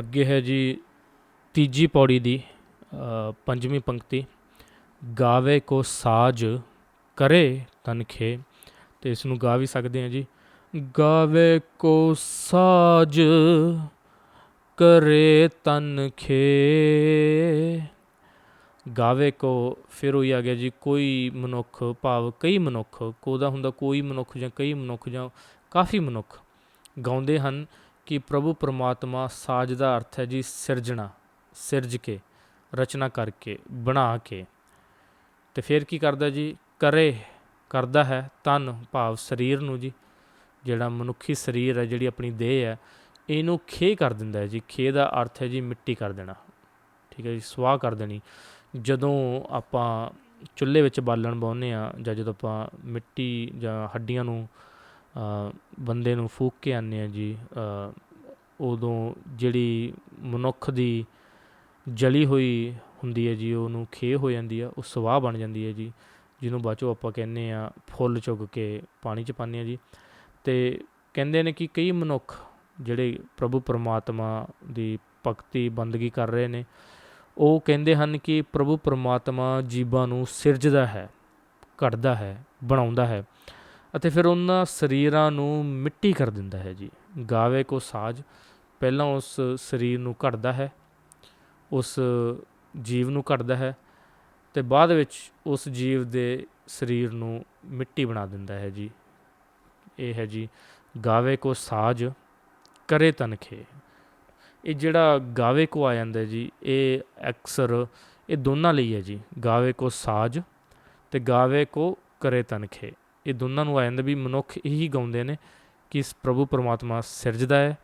ਅੱਗੇ ਹੈ ਜੀ ਤੀਜੀ ਪੌੜੀ ਦੀ ਪੰਜਵੀਂ ਪੰਕਤੀ। ਗਾਵੇ ਕੋ ਸਾਜ ਕਰੇ ਤਨਖੇ ਤੇ ਇਸ ਨੂੰ ਗਾ ਵੀ ਸਕਦੇ ਹਾਂ ਜੀ। ਗਾਵੇ ਕੋ ਸਾਜ ਕਰੇ ਤਨਖੇ ਗਾਵੇ ਕੋ, ਫਿਰ ਹੋਈ ਆ ਗਿਆ ਜੀ, ਕੋਈ ਮਨੁੱਖ, ਭਾਵ ਕਈ ਮਨੁੱਖ ਕੋਦਾ ਹੁੰਦਾ ਕੋਈ ਮਨੁੱਖ ਜਾਂ ਕਈ ਮਨੁੱਖ ਜਾਂ ਕਾਫੀ ਮਨੁੱਖ, ਗਾਉਂਦੇ ਹਨ। ਕਿ ਪ੍ਰਭੂ ਪਰਮਾਤਮਾ ਸਾਜ ਦਾ ਅਰਥ ਹੈ ਜੀ ਸਿਰਜਣਾ, ਸਿਰਜ ਕੇ, ਰਚਨਾ ਕਰਕੇ, ਬਣਾ ਕੇ। ਤੇ ਫਿਰ ਕੀ ਕਰਦਾ ਜੀ? ਕਰੇ, ਕਰਦਾ ਹੈ ਤਨ ਭਾਵ ਸਰੀਰ ਨੂੰ ਜੀ। ਜਿਹੜਾ ਮਨੁੱਖੀ ਸਰੀਰ ਹੈ, ਜਿਹੜੀ ਆਪਣੀ ਦੇਹ ਹੈ, ਇਹਨੂੰ ਖੇ ਕਰ ਦਿੰਦਾ ਹੈ ਜੀ। ਖੇ ਦਾ ਅਰਥ ਹੈ ਜੀ ਮਿੱਟੀ ਕਰ ਦੇਣਾ। ਠੀਕ ਹੈ ਜੀ, ਸਵਾਹ ਕਰ ਦੇਣੀ। ਜਦੋਂ ਆਪਾਂ ਚੁੱਲ੍ਹੇ ਵਿੱਚ ਬਾਲਣ ਬਾਉਂਦੇ ਆ ਜਾਂ ਜਦੋਂ ਆਪਾਂ ਮਿੱਟੀ ਜਾਂ ਹੱਡੀਆਂ ਨੂੰ ਬੰਦੇ ਨੂੰ ਫੂਕ ਕੇ ਆਉਂਦੇ ਆ ਜੀ। ਉਦੋਂ ਜਿਹੜੀ ਮਨੁੱਖ ਦੀ ਜਲੀ ਹੋਈ ਹੁੰਦੀ ਹੈ ਜੀ, ਉਹਨੂੰ ਖੇ ਹੋ ਜਾਂਦੀ ਆ, ਉਹ ਸਵਾਹ ਬਣ ਜਾਂਦੀ ਹੈ ਜੀ, ਜਿਹਨੂੰ ਬਾਅਦ ਆਪਾਂ ਕਹਿੰਦੇ ਆ ਫੁੱਲ ਚੁੱਗ ਕੇ ਪਾਣੀ 'ਚ ਪਾਉਂਦੇ ਆ ਜੀ। ਤੇ ਕਹਿੰਦੇ ਨੇ ਕਿ ਕਈ ਮਨੁੱਖ ਜਿਹੜੇ ਪ੍ਰਭੂ ਪਰਮਾਤਮਾ ਦੀ ਭਗਤੀ ਬੰਦਗੀ ਕਰ ਰਹੇ ਨੇ, ਉਹ ਕਹਿੰਦੇ ਹਨ ਕਿ ਪ੍ਰਭੂ ਪਰਮਾਤਮਾ ਜੀਵਾਂ ਨੂੰ ਸਿਰਜਦਾ ਹੈ ਘੜਦਾ ਹੈ, ਬਣਾਉਂਦਾ ਹੈ। ਅਤੇ ਫਿਰ ਉਹਨਾਂ ਸਰੀਰਾਂ ਨੂੰ ਮਿੱਟੀ ਕਰ ਦਿੰਦਾ ਹੈ ਜੀ। ਗਾਵੇ ਕੋ ਸਾਜ ਪਹਿਲਾਂ ਉਸ ਸਰੀਰ ਨੂੰ ਘੜਦਾ ਹੈ, ਉਸ ਜੀਵ ਨੂੰ ਘੜਦਾ ਹੈ ਤੇ ਬਾਅਦ ਵਿੱਚ ਉਸ ਜੀਵ ਦੇ ਸਰੀਰ ਨੂੰ ਮਿੱਟੀ ਬਣਾ ਦਿੰਦਾ ਹੈ ਜੀ। ਇਹ ਹੈ ਜੀ, ਗਾਵੇ ਕੋ ਸਾਜ ਕਰੇ ਤਨਖੇ ਇਹ ਜਿਹੜਾ ਗਾਵੇ ਕੋ ਆ ਜਾਂਦਾ ਜੀ, ਇਹ ਅਕਸਰ ਇਹ ਦੋਨਾਂ ਲਈ ਹੈ ਜੀ। ਗਾਵੇ ਕੋ ਸਾਜ ਤੇ ਗਾਵੇ ਕੋ ਕਰੇ ਤਨਖੇ ਇਹ ਦੋਨਾਂ ਨੂੰ ਆ ਜਾਂਦਾ ਵੀ ਮਨੁੱਖ ਇਹੀ ਗਾਉਂਦੇ ਨੇ ਕਿ ਇਸ ਪ੍ਰਭੂ ਪਰਮਾਤਮਾ ਸਿਰਜਦਾ ਹੈ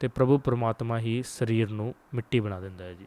ਤੇ ਪ੍ਰਭੂ ਪਰਮਾਤਮਾ ਹੀ ਸਰੀਰ ਨੂੰ ਮਿੱਟੀ ਬਣਾ ਦਿੰਦਾ ਹੈ ਜੀ।